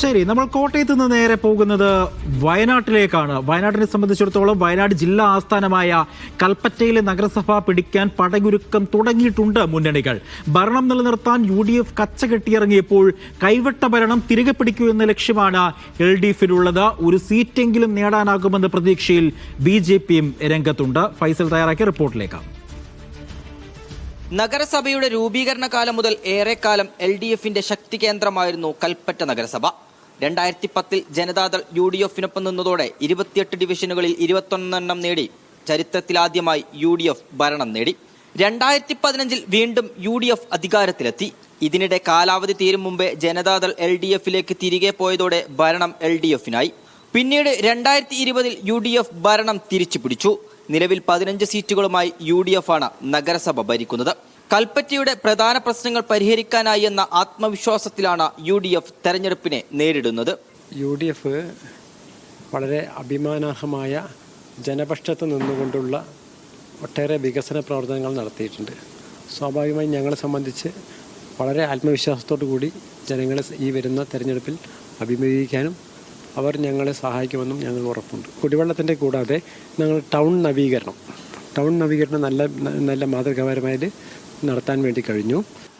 ശരി നമ്മൾ കോട്ടയത്ത് നിന്ന് നേരെ പോകുന്നത് വയനാട്ടിലേക്കാണ്. വയനാട്ടിനെ സംബന്ധിച്ചിടത്തോളം വയനാട് ജില്ലാ ആസ്ഥാനമായ കൽപ്പറ്റയിലെ നഗരസഭ പിടിക്കാൻ പടകുരുക്കം തുടങ്ങിയിട്ടുണ്ട് മുന്നണികൾ. ഭരണം നിലനിർത്താൻ യു ഡി എഫ് കച്ച കെട്ടിയിറങ്ങിയപ്പോൾ കൈവട്ട ഭരണം തിരികെ പിടിക്കൂ എന്ന ലക്ഷ്യമാണ് എൽ ഡി എഫിനുള്ളത് ഒരു സീറ്റെങ്കിലും നേടാനാകുമെന്ന പ്രതീക്ഷയിൽ ബി ജെ പിയും രംഗത്തുണ്ട്. ഫൈസൽ തയ്യാറാക്കിയ റിപ്പോർട്ടിലേക്ക്. നഗരസഭയുടെ രൂപീകരണ കാലം മുതൽ ഏറെക്കാലം എൽ ഡി എഫിന്റെ ശക്തി കേന്ദ്രമായിരുന്നു കൽപ്പറ്റ നഗരസഭ. രണ്ടായിരത്തി പത്തിൽ ജനതാദൾ യു ഡി എഫിനൊപ്പം നിന്നതോടെ ഇരുപത്തിയെട്ട് ഡിവിഷനുകളിൽ ഇരുപത്തൊന്നെണ്ണം നേടി. ചരിത്രത്തിലാദ്യമായി യു ഡി എഫ് ഭരണം നേടി. രണ്ടായിരത്തി പതിനഞ്ചിൽ വീണ്ടും യു ഡി എഫ് അധികാരത്തിലെത്തി. ഇതിനിടെ കാലാവധി തീരും മുമ്പേ ജനതാദൾ എൽ ഡി എഫിലേക്ക് തിരികെ പോയതോടെ ഭരണം എൽ ഡി എഫിനായി പിന്നീട് രണ്ടായിരത്തി ഇരുപതിൽ യു ഡി എഫ് ഭരണം തിരിച്ചു പിടിച്ചു നിലവിൽ പതിനഞ്ച് സീറ്റുകളുമായി യു ഡി എഫ് ആണ് നഗരസഭ ഭരിക്കുന്നത്. കൽപ്പറ്റയുടെ പ്രധാന പ്രശ്നങ്ങൾ പരിഹരിക്കാനായി എന്ന ആത്മവിശ്വാസത്തിലാണ് യു ഡി എഫ് തെരഞ്ഞെടുപ്പിനെ നേരിടുന്നത്. യു ഡി എഫ് വളരെ അഭിമാനാർഹമായ ജനപക്ഷത്ത് നിന്നുകൊണ്ടുള്ള ഒട്ടേറെ വികസന പ്രവർത്തനങ്ങൾ നടത്തിയിട്ടുണ്ട്. സ്വാഭാവികമായും ഞങ്ങളെ സംബന്ധിച്ച് വളരെ ആത്മവിശ്വാസത്തോടു കൂടി ജനങ്ങളെ ഈ വരുന്ന തെരഞ്ഞെടുപ്പിൽ അഭിമുഖീകരിക്കാനും അവർ ഞങ്ങളെ സഹായിക്കുമെന്നും ഞങ്ങൾ ഉറപ്പുണ്ട്. കുടിവെള്ളത്തിന്റെ കൂടാതെ ഞങ്ങൾ ടൗൺ നവീകരണം ടൗൺ നവീകരണം നല്ല നല്ല മാതൃകാപരമായിട്ട് നടത്താൻ വേണ്ടി കഴിഞ്ഞു.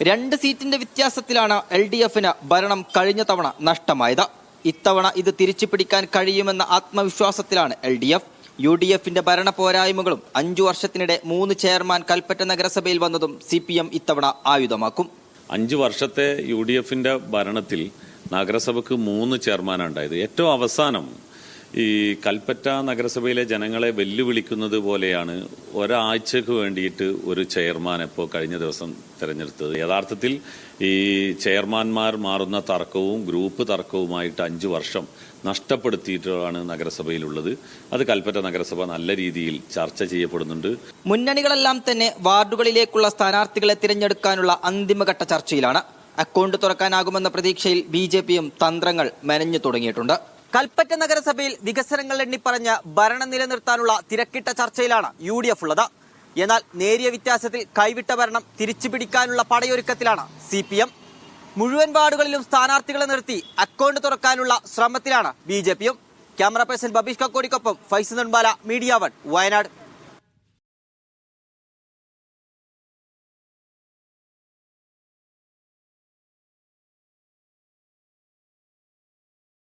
രണ്ട് സീറ്റിന്റെ വ്യത്യാസത്തിലാണ് എൽ ഡി എഫിന് ഭരണം കഴിഞ്ഞ തവണ നഷ്ടമായത്. ഇത്തവണ ഇത് തിരിച്ചു പിടിക്കാൻ കഴിയുമെന്ന ആത്മവിശ്വാസത്തിലാണ് L D F U D എഫിന്റെ ഭരണ പോരായ്മകളും അഞ്ചു വർഷത്തിനിടെ മൂന്ന് ചെയർമാൻ കൽപ്പറ്റ നഗരസഭയിൽ വന്നതും സി പി എം ഇത്തവണ ആയുധമാക്കും. അഞ്ചു വർഷത്തെ യു ഡി എഫിന്റെ ഭരണത്തിൽ നഗരസഭയ്ക്ക് മൂന്ന് ചെയർമാനാണ് ഉണ്ടായത്. ഏറ്റവും അവസാനം ഈ കൽപ്പറ്റ നഗരസഭയിലെ ജനങ്ങളെ വെല്ലുവിളിക്കുന്നത് പോലെയാണ് ഒരാഴ്ചക്ക് വേണ്ടിയിട്ട് ഒരു ചെയർമാൻ ഇപ്പോൾ കഴിഞ്ഞ ദിവസം തിരഞ്ഞെടുത്തത്. യഥാർത്ഥത്തിൽ ഈ ചെയർമാൻമാർ മാറുന്ന തർക്കവും ഗ്രൂപ്പ് തർക്കവുമായിട്ട് അഞ്ച് വർഷം നഷ്ടപ്പെടുത്തിയിട്ടാണ് നഗരസഭയിലുള്ളത്. അത് കൽപ്പറ്റ നഗരസഭ നല്ല രീതിയിൽ ചർച്ച ചെയ്യപ്പെടുന്നുണ്ട്. മുന്നണികളെല്ലാം തന്നെ വാർഡുകളിലേക്കുള്ള സ്ഥാനാർത്ഥികളെ തിരഞ്ഞെടുക്കാനുള്ള അന്തിമഘട്ട ചർച്ചയിലാണ്. അക്കൗണ്ട് തുറക്കാനാകുമെന്ന പ്രതീക്ഷയിൽ ബി തന്ത്രങ്ങൾ മെനഞ്ഞു തുടങ്ങിയിട്ടുണ്ട്. കൽപ്പറ്റ നഗരസഭയിൽ വികസനങ്ങൾ എണ്ണിപ്പറഞ്ഞ് ഭരണം നിലനിർത്താനുള്ള തിരക്കിട്ട ചർച്ചയിലാണ് യു ഡി എഫ് ഉള്ളത്. എന്നാൽ നേരിയ വ്യത്യാസത്തിൽ കൈവിട്ട ഭരണം തിരിച്ചു പിടിക്കാനുള്ള പടയൊരുക്കത്തിലാണ് സി പി എം മുഴുവൻ വാർഡുകളിലും സ്ഥാനാർത്ഥികളെ നിർത്തി അക്കൗണ്ട് തുറക്കാനുള്ള ശ്രമത്തിലാണ് ബി ജെ പിയും. ക്യാമറ പേഴ്സൺ ബബീഷ് കക്കോടിക്കൊപ്പം ഫൈസ് നെടുമ്പാല മീഡിയ വൺ വയനാട്.